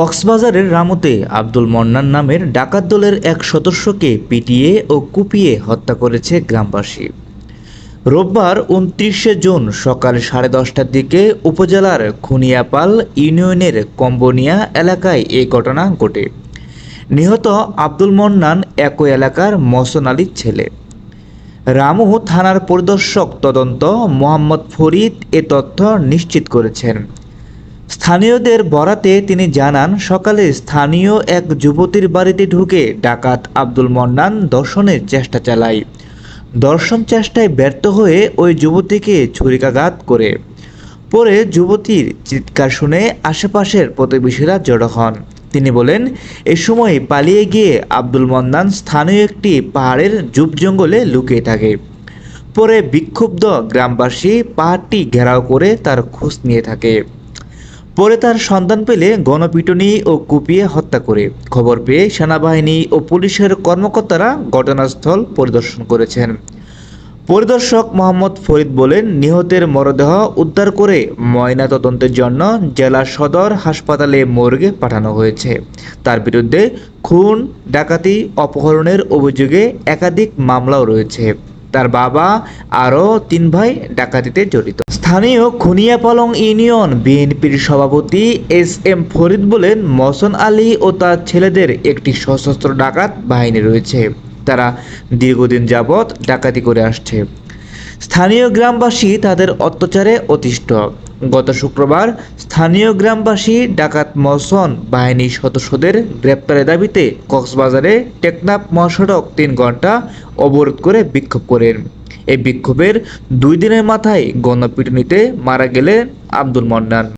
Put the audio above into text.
কক্সবাজারের রামুতে আব্দুল মন্নান নামের ডাকাত দলের এক সদস্যকে পিটিয়ে ও কুপিয়ে হত্যা করেছে গ্রামবাসী। রোববার উনত্রিশে জুন সকাল সাড়ে দশটার দিকে উপজেলার খুনিয়াপাল ইউনিয়নের কম্বোনিয়া এলাকায় এই ঘটনা ঘটে। নিহত আব্দুল মন্নান একই এলাকার মসন আলীর ছেলে। রামু থানার পরিদর্শক তদন্ত মোহাম্মদ ফরিদ এ তথ্য নিশ্চিত করেছেন। স্থানীয়দের বরাতে তিনি জানান, সকালে স্থানীয় এক যুবতীর বাড়িতে ঢুকে ডাকাত আব্দুল মন্নান দর্শনের চেষ্টা চালায়। দর্শন চেষ্টায় ব্যর্থ হয়ে ওই যুবতীকে ছুরিকাঘাত করে। পরে যুবতীর চিৎকার শুনে আশেপাশের প্রতিবেশীরা জড়ো হন। তিনি বলেন, এ সময় পালিয়ে গিয়ে আব্দুল মন্নান স্থানীয় একটি পাহাড়ের জুপ জঙ্গলে লুকিয়ে থাকে। পরে বিক্ষুব্ধ গ্রামবাসী পাহাড়টি ঘেরাও করে তার খোঁজ নিয়ে থাকে। পরে তার সন্ধান পেলে গণপিটুনি ও কুপিয়ে হত্যা করে। খবর পেয়ে সেনাবাহিনী ও পুলিশের কর্মকর্তারা ঘটনাস্থল পরিদর্শন করেছেন। পরিদর্শক মোহাম্মদ ফরিদ বলেন, নিহতের মরদেহ উদ্ধার করে ময়না তদন্তের জন্য জেলা সদর হাসপাতালে মর্গে পাঠানো হয়েছে। তার বিরুদ্ধে খুন, ডাকাতি, অপহরণের অভিযোগে একাধিক মামলাও রয়েছে। তার বাবা আরও তিন ভাই ডাকাতিতে জড়িত। স্থানীয় খুনিয়াপালং ইউনিয়ন বিএনপির সভাপতি এস এম ফরিদ বলেন মসন আলী ও তার ছেলেদের একটি সশস্ত্র ডাকাত বাহিনী রয়েছে। তারা দীর্ঘদিন যাবৎ ডাকাতি করে আসছে। স্থানীয় গ্রামবাসী তাদের অত্যাচারে অতিষ্ঠ। গত শুক্রবার স্থানীয় গ্রামবাসী ডাকাত মহসন বাহিনীর সদস্যদের গ্রেপ্তারের দাবিতে কক্সবাজারে টেকনাফ মহাসড়ক তিন ঘণ্টা অবরোধ করে বিক্ষোভ করেন। এই বিক্ষোভের দুই দিনের মাথায় গণপিটুনিতে মারা গেলেন আব্দুল মন্নান।